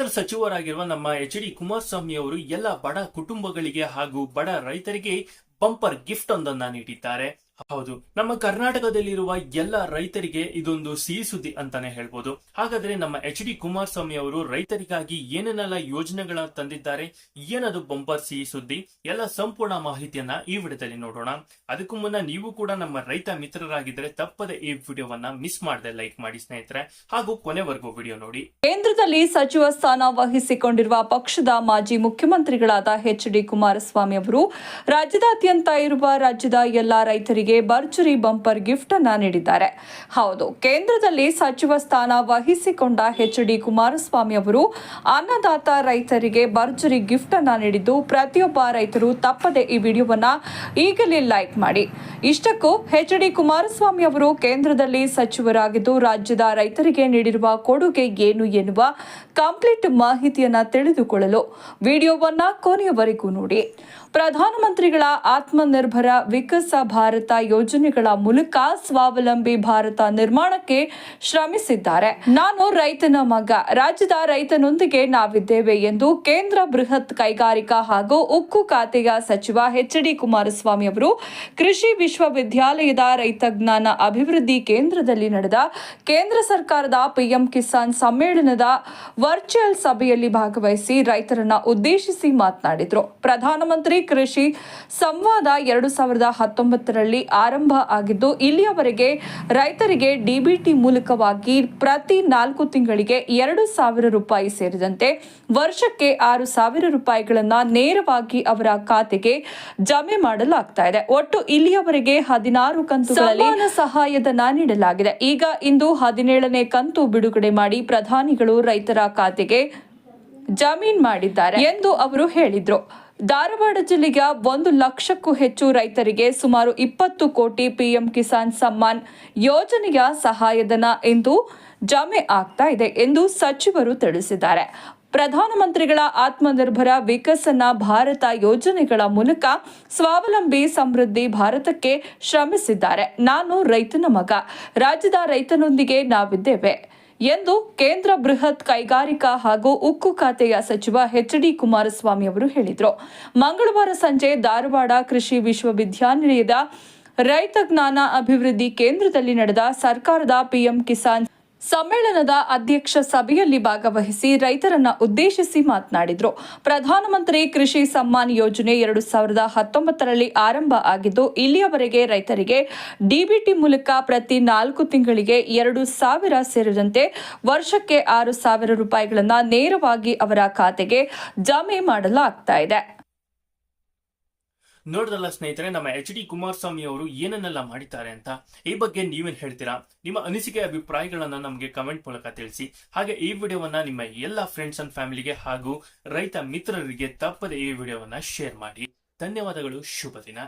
ಕೇಂದ್ರ ಸಚಿವರಾಗಿರುವ ನಮ್ಮ H D Kumaraswamy ಅವರು ಎಲ್ಲ ಬಡ ಕುಟುಂಬಗಳಿಗೆ ಹಾಗೂ ಬಡ ರೈತರಿಗೆ ಬಂಪರ್ ಗಿಫ್ಟ್ ಒಂದನ್ನ ನೀಡಿದ್ದಾರೆ. ಹೌದು. ನಮ್ಮ ಕರ್ನಾಟಕದಲ್ಲಿರುವ ಎಲ್ಲ ರೈತರಿಗೆ ಇದೊಂದು ಸಿಹಿ ಸುದ್ದಿ ಅಂತಾನೆ ಹೇಳ್ಬೋದು. ಹಾಗಾದ್ರೆ ನಮ್ಮ ಎಚ್ ಡಿ ಕುಮಾರಸ್ವಾಮಿ ಅವರು ರೈತರಿಗಾಗಿ ಏನೇನೆಲ್ಲ ಯೋಜನೆಗಳ ತಂದಿದ್ದಾರೆ ಏನದು ಬಂಪರ್ ಸಿಹಿ ಸುದ್ದಿ, ಎಲ್ಲ ಸಂಪೂರ್ಣ ಮಾಹಿತಿಯನ್ನ ಈ ವಿಡಿಯೋದಲ್ಲಿ ನೋಡೋಣ. ಅದಕ್ಕೂ ಮುನ್ನ ನೀವು ಕೂಡ ನಮ್ಮ ರೈತ ಮಿತ್ರರಾಗಿದ್ದರೆ ತಪ್ಪದೆ ಈ ವಿಡಿಯೋವನ್ನ ಮಿಸ್ ಮಾಡದೆ ಲೈಕ್ ಮಾಡಿ ಸ್ನೇಹಿತರೆ. ಹಾಗೂ ಕೊನೆವರೆಗೂ ವಿಡಿಯೋ ನೋಡಿ. ಕೇಂದ್ರದಲ್ಲಿ ಸಚಿವ ಸ್ಥಾನ ವಹಿಸಿಕೊಂಡಿರುವ ಪಕ್ಷದ ಮಾಜಿ ಮುಖ್ಯಮಂತ್ರಿಗಳಾದ ಎಚ್ ಡಿ ಕುಮಾರಸ್ವಾಮಿ ಅವರು, ರಾಜ್ಯದಾದ್ಯಂತ ಇರುವ ರಾಜ್ಯದ ಎಲ್ಲಾ ರೈತರಿಗೆ ಭರ್ಜರಿ ಬಂಪರ್ ಗಿಫ್ಟ್ ಅನ್ನ ನೀಡಿದ್ದಾರೆ. ಹೌದು, ಕೇಂದ್ರದಲ್ಲಿ ಸಚಿವ ಸ್ಥಾನ ವಹಿಸಿಕೊಂಡ ಎಚ್ ಡಿ ಕುಮಾರಸ್ವಾಮಿ ಅವರು ಅನ್ನದಾತ ರೈತರಿಗೆ ಭರ್ಜರಿ ಗಿಫ್ಟ್ ಅನ್ನ ನೀಡಿದ್ದು, ಪ್ರತಿಯೊಬ್ಬ ರೈತರು ತಪ್ಪದೆ ಈ ವಿಡಿಯೋವನ್ನ ಈಗಲೇ ಲೈಕ್ ಮಾಡಿ. ಇಷ್ಟಕ್ಕೂ ಎಚ್ ಡಿ ಕುಮಾರಸ್ವಾಮಿ ಅವರು ಕೇಂದ್ರದಲ್ಲಿ ಸಚಿವರಾಗಿದ್ದು, ರಾಜ್ಯದ ರೈತರಿಗೆ ನೀಡಿರುವ ಕೊಡುಗೆ ಏನು ಎನ್ನುವ ಕಂಪ್ಲೀಟ್ ಮಾಹಿತಿಯನ್ನ ತಿಳಿದುಕೊಳ್ಳಲು ವಿಡಿಯೋವನ್ನ ಕೊನೆಯವರೆಗೂ ನೋಡಿ. ಪ್ರಧಾನಮಂತ್ರಿಗಳ ಆತ್ಮನಿರ್ಭರ ವಿಕಸ ಭಾರತ ಯೋಜನೆಗಳ ಮೂಲಕ ಸ್ವಾವಲಂಬಿ ಭಾರತ ನಿರ್ಮಾಣಕ್ಕೆ ಶ್ರಮಿಸಿದ್ದಾರೆ. ನಾನು ರೈತನ ಮಗ, ರಾಜ್ಯದ ರೈತನೊಂದಿಗೆ ನಾವಿದ್ದೇವೆ ಎಂದು ಕೇಂದ್ರ ಬೃಹತ್ ಕೈಗಾರಿಕಾ ಹಾಗೂ ಉಕ್ಕು ಖಾತೆಯ ಸಚಿವ ಎಚ್ ಡಿ ಕುಮಾರಸ್ವಾಮಿ ಅವರು ಕೃಷಿ ವಿಶ್ವವಿದ್ಯಾಲಯದ ರೈತ ಜ್ಞಾನ ಅಭಿವೃದ್ಧಿ ಕೇಂದ್ರದಲ್ಲಿ ನಡೆದ ಕೇಂದ್ರ ಸರ್ಕಾರದ ಪಿಎಂ ಕಿಸಾನ್ ಸಮ್ಮೇಳನದ ವರ್ಚುವಲ್ ಸಭೆಯಲ್ಲಿ ಭಾಗವಹಿಸಿ ರೈತರನ್ನ ಉದ್ದೇಶಿಸಿ ಮಾತನಾಡಿದರು. ಪ್ರಧಾನಮಂತ್ರಿ ಕೃಷಿ ಸಂವಾದ ಎರಡು ಸಾವಿರದ ಹತ್ತೊಂಬತ್ತರಲ್ಲಿ ಆರಂಭ ಆಗಿದ್ದು, ಇಲ್ಲಿಯವರೆಗೆ ರೈತರಿಗೆ ಡಿಬಿಟಿ ಮೂಲಕವಾಗಿ ಪ್ರತಿ ನಾಲ್ಕು ತಿಂಗಳಿಗೆ ಎರಡು ಸಾವಿರ ರೂಪಾಯಿ ಸೇರಿದಂತೆ ವರ್ಷಕ್ಕೆ ಆರು ಸಾವಿರ ರೂಪಾಯಿಗಳನ್ನ ನೇರವಾಗಿ ಅವರ ಖಾತೆಗೆ ಜಮೆ ಮಾಡಲಾಗ್ತಾ ಇದೆ. ಒಟ್ಟು ಇಲ್ಲಿಯವರೆಗೆ ಹದಿನಾರು ಕಂತುಗಳಲ್ಲಿ ಸಹಾಯಧನ ನೀಡಲಾಗಿದೆ. ಈಗ ಇಂದು ಹದಿನೇಳನೇ ಕಂತು ಬಿಡುಗಡೆ ಮಾಡಿ ಪ್ರಧಾನಿಗಳು ರೈತರ ಖಾತೆಗೆ ಜಮೀನ್ ಮಾಡಿದ್ದಾರೆ ಎಂದು ಅವರು ಹೇಳಿದ್ರು. ಧಾರವಾಡ ಜಿಲ್ಲೆಯ ಒಂದು ಲಕ್ಷಕ್ಕೂ ಹೆಚ್ಚು ರೈತರಿಗೆ ಸುಮಾರು ಇಪ್ಪತ್ತು ಕೋಟಿ ಪಿಎಂ ಕಿಸಾನ್ ಸಮ್ಮಾನ್ ಯೋಜನೆಯ ಸಹಾಯಧನ ಎಂದು ಜಮೆ ಆಗ್ತಾ ಇದೆ ಎಂದು ಸಚಿವರು ತಿಳಿಸಿದ್ದಾರೆ. ಪ್ರಧಾನಮಂತ್ರಿಗಳ ಆತ್ಮನಿರ್ಭರ ವಿಕಸನ ಭಾರತ ಯೋಜನೆಗಳ ಮೂಲಕ ಸ್ವಾವಲಂಬಿ ಸಮೃದ್ಧಿ ಭಾರತಕ್ಕೆ ಶ್ರಮಿಸಿದ್ದಾರೆ. ನಾನು ರೈತನ ಮಗ. ರಾಜ್ಯದ ರೈತನೊಂದಿಗೆ ನಾವಿದ್ದೇವೆ. ಎಂದು ಕೇಂದ್ರ ಬೃಹತ್ ಕೈಗಾರಿಕಾ ಹಾಗೂ ಉಕ್ಕು ಖಾತೆಯ ಸಚಿವ ಎಚ್ ಡಿ ಕುಮಾರಸ್ವಾಮಿ ಅವರು ಹೇಳಿದರು. ಮಂಗಳವಾರ ಸಂಜೆ ಧಾರವಾಡ ಕೃಷಿ ವಿಶ್ವವಿದ್ಯಾನಿಲಯದ ರೈತ ಜ್ಞಾನ ಅಭಿವೃದ್ಧಿ ಕೇಂದ್ರದಲ್ಲಿ ನಡೆದ ಸರ್ಕಾರದ ಪಿಎಂ ಕಿಸಾನ್ ಸಮ್ಮೇಳನದ ಅಧ್ಯಕ್ಷ ಸಭೆಯಲ್ಲಿ ಭಾಗವಹಿಸಿ ರೈತರನ್ನ ಉದ್ದೇಶಿಸಿ ಮಾತನಾಡಿದರು. ಪ್ರಧಾನಮಂತ್ರಿ ಕೃಷಿ ಸಮ್ಮಾನ್ ಯೋಜನೆ ಎರಡು ಸಾವಿರದ ಹತ್ತೊಂಬತ್ತರಲ್ಲಿ ಆರಂಭ ಆಗಿದ್ದು, ಇಲ್ಲಿಯವರೆಗೆ ರೈತರಿಗೆ ಡಿಬಿಟಿ ಮೂಲಕ ಪ್ರತಿ ನಾಲ್ಕು ತಿಂಗಳಿಗೆ ಎರಡು ಸಾವಿರ ಸೇರಿದಂತೆ ವರ್ಷಕ್ಕೆ ಆರು ಸಾವಿರ ರೂಪಾಯಿಗಳನ್ನು ನೇರವಾಗಿ ಅವರ ಖಾತೆಗೆ ಜಮೆ ಮಾಡಲಾಗ್ತಾ ಇದೆ. ನೋಡಿದ್ರಲ್ಲ ಸ್ನೇಹಿತರೆ, ನಮ್ಮ ಎಚ್ ಡಿ ಕುಮಾರಸ್ವಾಮಿ ಅವರು ಏನನ್ನೆಲ್ಲ ಮಾಡಿದ್ದಾರೆ ಅಂತ ಈ ಬಗ್ಗೆ ನೀವೇನ್ ಹೇಳ್ತೀರಾ? ನಿಮ್ಮ ಅನಿಸಿಕೆ, ಅಭಿಪ್ರಾಯಗಳನ್ನು ನಮಗೆ ಕಮೆಂಟ್ ಮೂಲಕ ತಿಳಿಸಿ. ಹಾಗೆ ಈ ವಿಡಿಯೋವನ್ನ ನಿಮ್ಮ ಎಲ್ಲ ಫ್ರೆಂಡ್ಸ್ ಅಂಡ್ ಫ್ಯಾಮಿಲಿಗೆ ಹಾಗೂ ರೈತ ಮಿತ್ರರಿಗೆ ತಪ್ಪದೆ ಈ ವಿಡಿಯೋವನ್ನ ಶೇರ್ ಮಾಡಿ. ಧನ್ಯವಾದಗಳು, ಶುಭ ದಿನ.